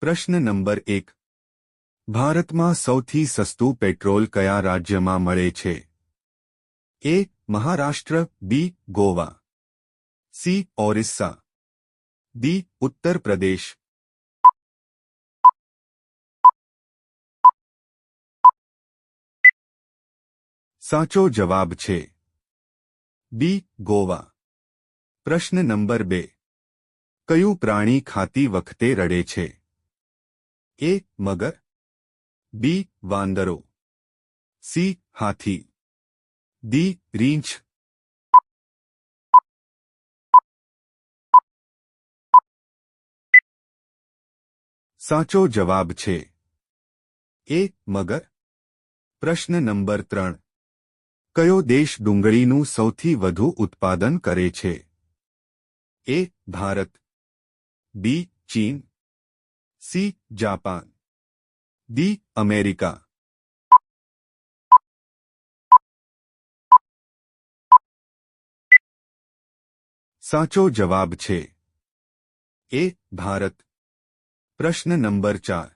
પ્રશ્ન નંબર એક. ભારતમાં સૌથી સસ્તું પેટ્રોલ કયા રાજ્યમાં મળે છે? A, Maharashtra, B, Goa. C, Orissa. D Uttar Pradesh સાચો જવાબ છે. બી, ગોવા. પ્રશ્ન નંબર બે. કયું પ્રાણી ખાતી વખતે રડે છે? એ મગર બી વાંદરો સી હાથી દી રીંછ સાચો જવાબ છે એ મગર પ્રશ્ન નંબર ત્રણ. કયો દેશ ડુંગળીનું સૌથી વધુ ઉત્પાદન કરે છે? એ ભારત બી ચીન સી જાપાન ડી અમેરિકા સાચો જવાબ છે એ ભારત પ્રશ્ન નંબર ચાર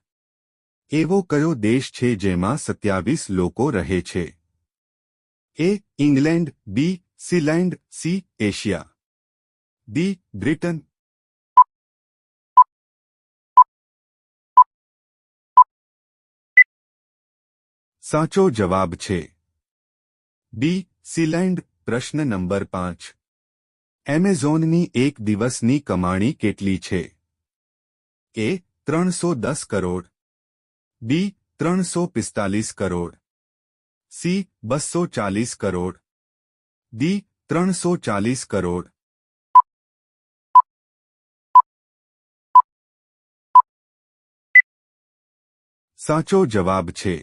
એવો કયો દેશ છે જેમાં સત્યાવીસ લોકો રહે છે A England B Sealand C Asia D Britain સાચો જવાબ છે બી સીલેન્ડ પ્રશ્ન નંબર પાંચ એમેઝોનની એક દિવસની કમાણી કેટલી છે એ ત્રણસો દસ કરોડ બી ત્રણસો પિસ્તાલીસ કરોડ સી બસો ચાલીસ કરોડ ડી ત્રણસો ચાલીસ કરોડ સાચો જવાબ છે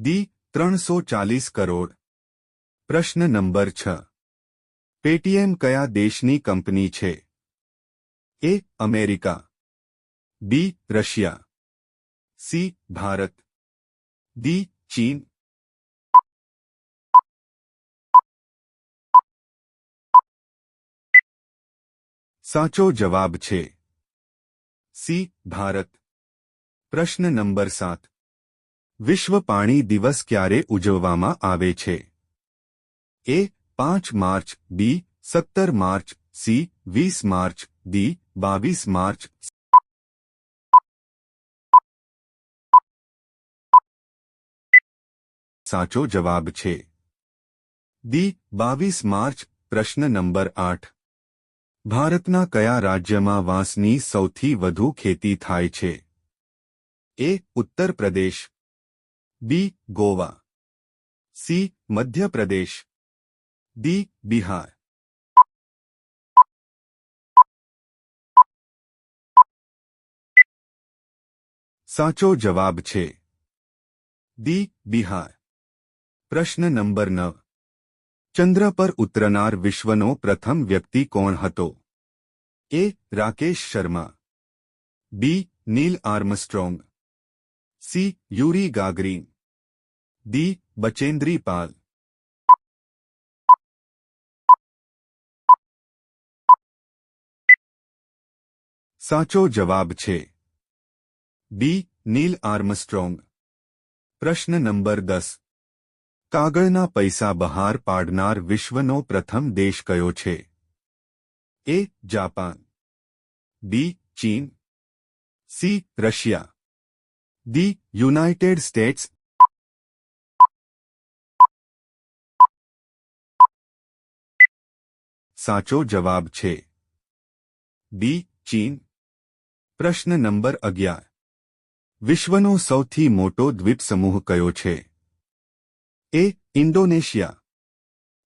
ડી ત્રણસો ચાલીસ કરોડ પ્રશ્ન નંબર છ પેટીએમ કયા દેશની કંપની છે A America B Russia C Bharat D ચીન સાચો જવાબ છે સી ભારત પ્રશ્ન નંબર સાત વિશ્વ પાણી દિવસ ક્યારે ઉજવવામાં આવે છે? એ, પાંચ માર્ચ, બી, સત્તર માર્ચ, સી, વીસ માર્ચ, ડી, બાવીસ માર્ચ, સાચો જવાબ છે. ડી, બાવીસ માર્ચ, પ્રશ્ન નંબર આઠ. ભારતના કયા રાજ્યમાં વાંસની સૌથી વધુ ખેતી થાય છે? A, Uttar Pradesh B Goa. C, Madhya Pradesh. D, Bihar. સાચો જવાબ છે. દી બિહાર. પ્રશ્ન નંબર નવ. ચંદ્ર પર ઉતરનાર વિશ્વનો પ્રથમ વ્યક્તિ કોણ હતો? A, Rakesh Sharma. B, Neil Armstrong. C, Yuri Gagarin. D Bachendri Pal સાચો જવાબ છે ડી નીલ આર્મસ્ટ્રોંગ પ્રશ્ન નંબર દસ કાગળના પૈસા બહાર પાડનાર વિશ્વનો પ્રથમ દેશ કયો છે એ જાપાન બી ચીન C Russia D United States સાચો જવાબ છે. બી, ચીન. પ્રશ્ન નંબર અગિયાર. વિશ્વનો સૌથી મોટો દ્વીપસમૂહ કયો છે? A, Indonesia.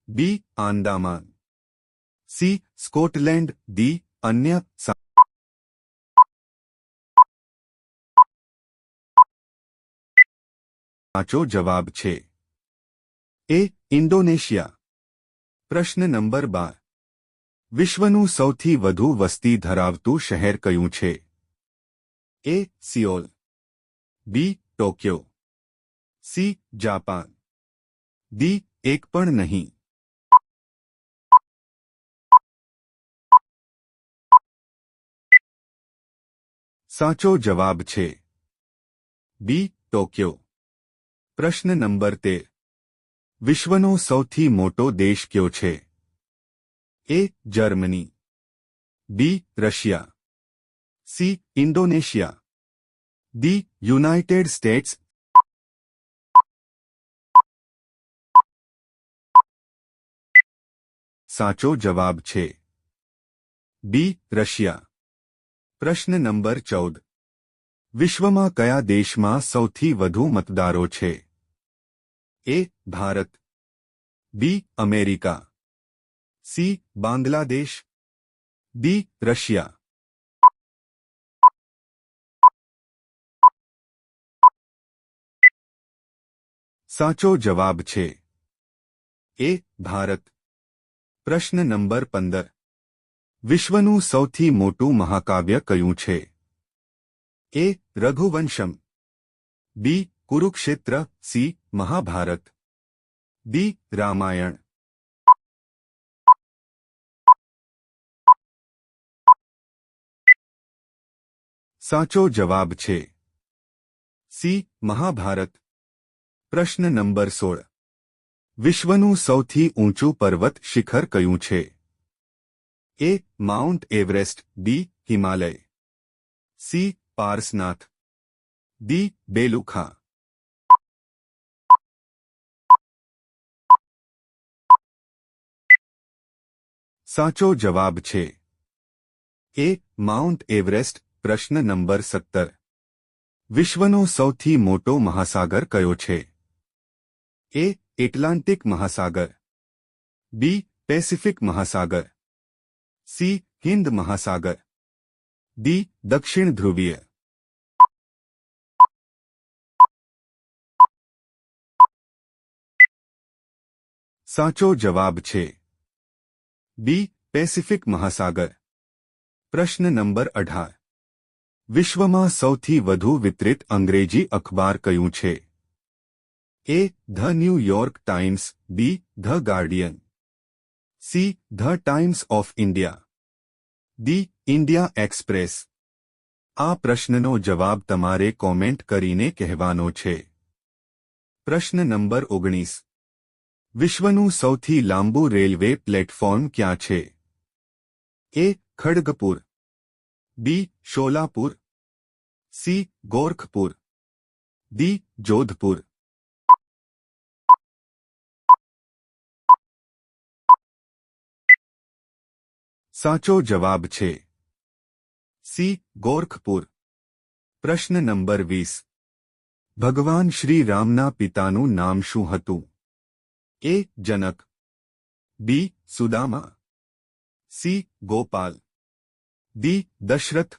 B, Andaman. C, Scotland. D, અન્ય સાચો જવાબ છે. A, Indonesia. પ્રશ્ન નંબર બાર. વિશ્વનું સૌથી વધુ વસ્તી ધરાવતું શહેર કયું છે A Seoul B Tokyo C Japan D એક પણ નહીં સાચો જવાબ છે બી ટોક્યો પ્રશ્ન નંબર તેર વિશ્વનો સૌથી મોટો દેશ કયો છે A Germany B Russia C Indonesia D United States સાચો જવાબ છે બી રશિયા પ્રશ્ન નંબર ચૌદ વિશ્વમાં કયા દેશમાં સૌથી વધુ મતદારો છે એ ભારત બી America C Bangladesh D Russia સાચો જવાબ છે એ ભારત પ્રશ્ન નંબર પંદર વિશ્વનું સૌથી મોટું મહાકાવ્ય કયું છે A Raghuvamsham B Kurukshetra C Mahabharata D Ramayana સાચો જવાબ છે સી મહાભારત પ્રશ્ન નંબર સોળ વિશ્વનું સૌથી ઊંચું પર્વત શિખર કયું છે A mount Everest B Himalaya C Parasnath D Belukha સાચો જવાબ છે એ માઉન્ટ એવરેસ્ટ પ્રશ્ન નંબર સત્તર વિશ્વનો સૌથી મોટો મહાસાગર કયો છે એ એટલાન્ટિક મહાસાગર બી પેસિફિક મહાસાગર સી હિન્દ મહાસાગર ડી દક્ષિણ ધ્રુવીય સાચો જવાબ છે બી પેસિફિક મહાસાગર પ્રશ્ન નંબર અઢાર વિશ્વમાં સૌથી વધુ વિતરિત અંગ્રેજી અખબાર કયું છે? A the New York Times B the Guardian. C the Times of India. D India Express. આ પ્રશ્નનો જવાબ તમારે કોમેન્ટ કરીને કહેવાનો છે. પ્રશ્ન નંબર ઓગણીસ. વિશ્વનું સૌથી લાંબુ રેલવે પ્લેટફોર્મ ક્યાં છે? A Kharagpur. B, Sholapur. C, Gorakhpur. D, Jodhpur. સાચો જવાબ છે. સી, ગોરખપુર. પ્રશ્ન નંબર વીસ. ભગવાન શ્રી રામના પિતાનું નામ શું હતું? A, Janak. B, Sudama. C, Gopal. D Dasharath.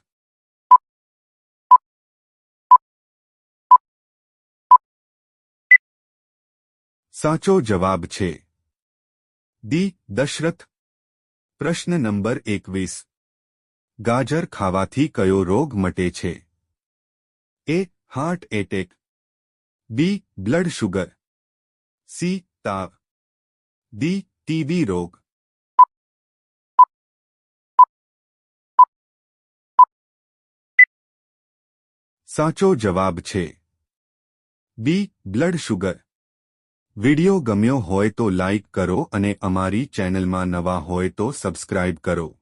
સાચો જવાબ છે. દી દશરથ. પ્રશ્ન નંબર એકવીસ. ગાજર ખાવાથી કયો રોગ મટે છે? A heart attack B blood sugar C તાવ. ડી ટીબી રોગ. સાચો જવાબ છે. બી બ્લડ શુગર વિડિયો ગમ્યો હોય તો લાઇક કરો અને અમારી ચેનલમાં નવા હોય તો સબસ્ક્રાઇબ કરો.